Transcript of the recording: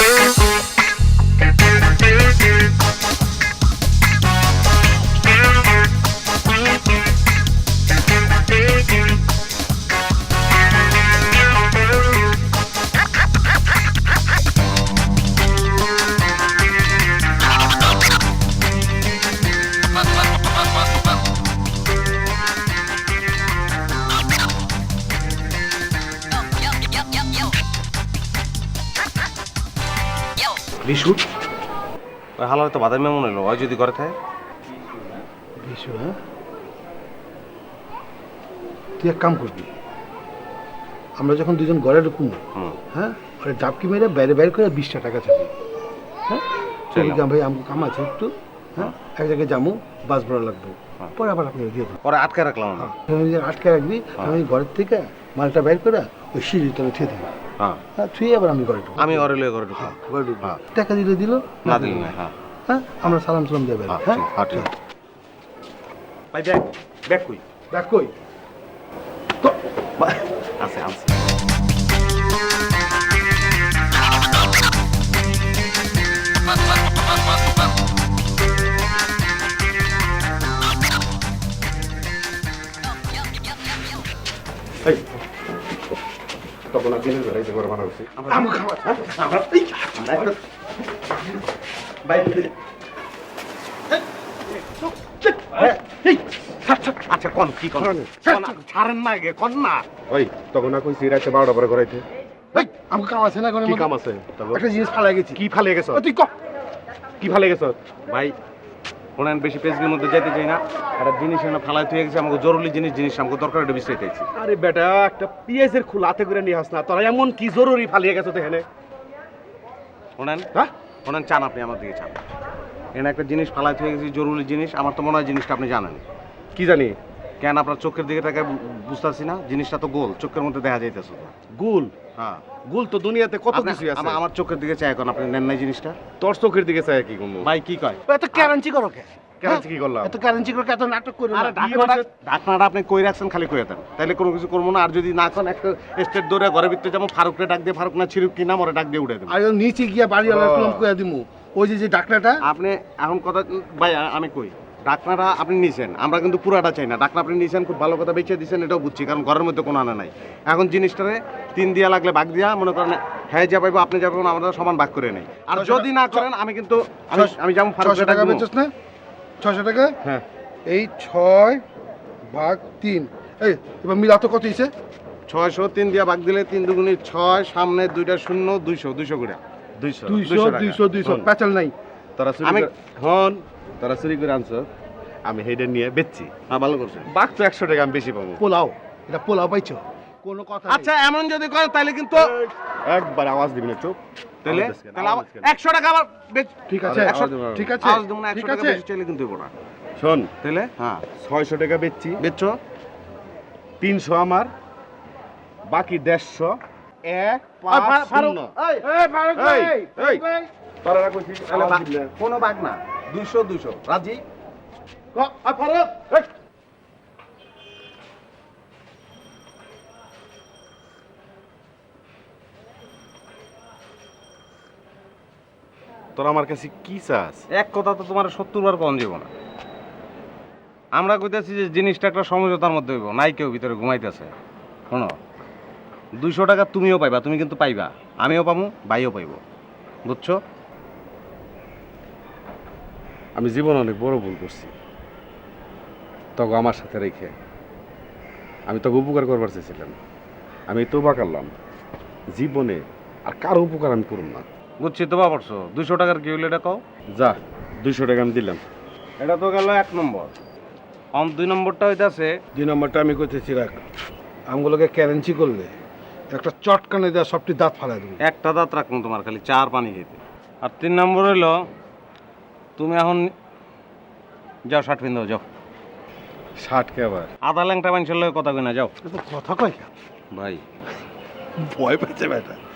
Sunset. Bishu ওই হালার তো বাদামি মনে হলো ওই যদি করে থাকে। বিশু হ্যাঁ? তুই এক কাম করবি আমরা যখন দুজন ঘরে ঢুকুম হ্যাঁ? ওরা ডাবকি মেরে বাইরে বাইরে করে বিশটা টাকা চাবি হ্যাঁ? ভাই আমাকে কাম আছে একটু হ্যাঁ? এক জায়গায় যাব বাস ভাড়া লাগবে। হ্যাঁ। পরে আবার আপনি দিয়ে দেবো। পরে আটকে রাখলাম হ্যাঁ আটকে রাখবি আমি ঘরের থেকে মালটা বাইর করে ওই সিঁড়ির তলে থুয়ে দিই হ্যাঁ। হ্যাঁ থুয়ে আবার আমি ঘরে ঢুকবো। আমি ঘরে লয়ে ঘরে ঢুকলাম ঘরে ঢুকবো। হ্যাঁ। টাকা দিলে দিল না দিল না হ্যাঁ। হ্যাঁ আমরা সালাম সালাম দেবে হ্যাঁ হ্যাঁ? ঠিক হ্যাঁ ঠিক। ভাই ব্যাগ ব্যাগ কই? ব্যাগ কই? আছে আছে। তখন আর দিনের বেলায় যে করে বানা উচিত আমাকে খাওয়া আচ্ছা কোন কি কোন? ছাড়েন না গে কোন না। ওই তখন আর কইছি রাতে বারোটা পরে করাইতে এই, আমাকে কাম আছে না ঘরের কি মধ্যে? কাম আছে? তারপর? একটা জিনিস ফালাই গেছি। কি ফালিয়ে গেছ? তুই ক। কি ফালিয়ে গেছ? ভাই কোনেন বেশি পেজগুলোর মধ্যে যেতে চাই না। একটা জিনিস এখানে ফালাই তুই গেছে আমাকে জরুরি জিনিস জিনিস আমাকে দরকার এটা বিষয় চাইছি। আরে বেটা একটা পিএসের খোলা হাতে করে নিয়ে আস না তোরা এমন কি জরুরি ফালিয়ে গেছো তো এখানে? শোনেন হ্যাঁ? শোনেন চান আপনি আমার দিকে চান। এখানে একটা জিনিস ফালাই তুই গেছে জরুরি জিনিস আমার তো মনে হয় জিনিসটা আপনি জানেন। কি জানি? কেন আপনার চোখের দিকে তাকে বুঝতেছি না? জিনিসটা তো গোল চোখের মধ্যে দেখা যাইতেছে। গুল? হ্যাঁ। গুল তো দুনিয়াতে কত কিছু আছে। আমার- আমার চোখের দিকে চাই এখন আপনি নেন নাই জিনিসটা? তোর চোখের দিকে চাই কি কমু ভাই কি কয়? এত ক্যারেন্সি করো কে? কেন কি করলাম? এত ক্যারেন্সি করো এত নাটক করো আরে ঢাকনাটা আপনি কই রাখছেন? খালি কই দেন। তাইলে কোনো কিছু করব না। আর যদি না করেন একটা স্টেট দৌড়ে ঘরের ভিতরে যেমন ফারুকরে ডাক দিয়ে ফারুক না ছিরুক কি নাম ওরা ডাক দিয়ে উঠে দেবেন আর নিচে গিয়া বাড়ি আলাদা করে দিমু। ওই যে যে ডাকনাটা আপনি এখন কথা ভাই আমি কই? ডাকনাটা আপনি নিছেন আমরা কিন্তু পুরাটা চাই না। ডাকনা আপনি নিছেন খুব ভালো কথা বেঁচে দিয়েছেন এটাও বুঝছি কারণ ঘরের মধ্যে কোনো আনা নাই। এখন জিনিসটারে তিন দিয়া লাগলে ভাগ দিয়া মনে করেন হ্যাঁ যা পাইবো আপনি যা পাইবেন আমরা সমান ভাগ করে নেই। আর যদি না করেন আমি কিন্তু আমি আমি যেমন ছশো টাকা। বেচছ না? ছশো টাকা? হ্যাঁ। এই ছয় ভাগ তিন। এই এবার মিলা তো কত হয়েছে ছয়শো তিন দিয়া ভাগ দিলে তিন দুগুনি ছয় সামনে দুইটা শূন্য দুইশো দুইশো করে। দুইশো দুইশো দুইশো দুইশো প্যাচাল নাই। তোরা হন। তোরা চুরি করে আনছ আমি হেডে নিয়ে বেচছি। হ্যাঁ ভালো করছেন বাঘ তো একশো টাকা আমি বেশি পাবো। পোলাও এটা পোলাও পাইছো? কোনো কথা আচ্ছা এমন যদি করে তাহলে কিন্তু একবার আওয়াজ দিবি না চুপ। তাহলে? একশো টাকা আবার ঠিক আছে। ঠিক আছে আওয়াজ দেবো না একশো ঠিক টাকা আছে। বেশি চাইলে কিন্তু দেবো না। শোন। তাহলে? হ্যাঁ ছয়শো টাকা বেচছি। বেচছো? তিনশো আমার বাকি দেড়শো এক পাঁচ শূন্য। কোনো বাঘ না। দুইশো দুইশো। রাজি? তোরা আমার কাছে কি চাস? এক কথা তো তোমার সত্তর বার কম যাব না। আমরা কইতেছি যে জিনিসটা একটা সমঝোতার মধ্যে হইব নাই কেউ ভিতরে ঘুমাইতেছে। শোনো দুইশো টাকা তুমিও পাইবা তুমি কিন্তু পাইবা। আমিও পাবো ভাইও পাইব। বুঝছ? আমি জীবনে অনেক বড় ভুল করছি। তখন আমার সাথে রেখে আমি তোকে উপকার করবার চেয়েছিলাম। আমি তোবা করলাম। জীবনে আর কারও উপকার আমি করুন না। বুঝছি তো বা পারছ দুইশো টাকার কি হইল এটা কও? যা দুইশো টাকা আমি দিলাম। এটা তো গেল এক নম্বর। অন দুই নম্বরটা হইতাছে দুই নম্বরটা আমি কইতেছি রাখ। আমগুলোকে ক্যারেন্সি করলে একটা চটকানে দেওয়া সবটি দাঁত ফালাই দেবো। একটা দাঁত রাখুন তোমার খালি চার পানি খেতে। আর তিন নম্বর হইল তুমি এখন যাও শার্ট পিন যাও। ষাট কে আবার? আধা ল্যাংটা মানুষের লোক কথা কই না যাও। কথা কয় ভাই। ভয় পেয়েছে বেটা।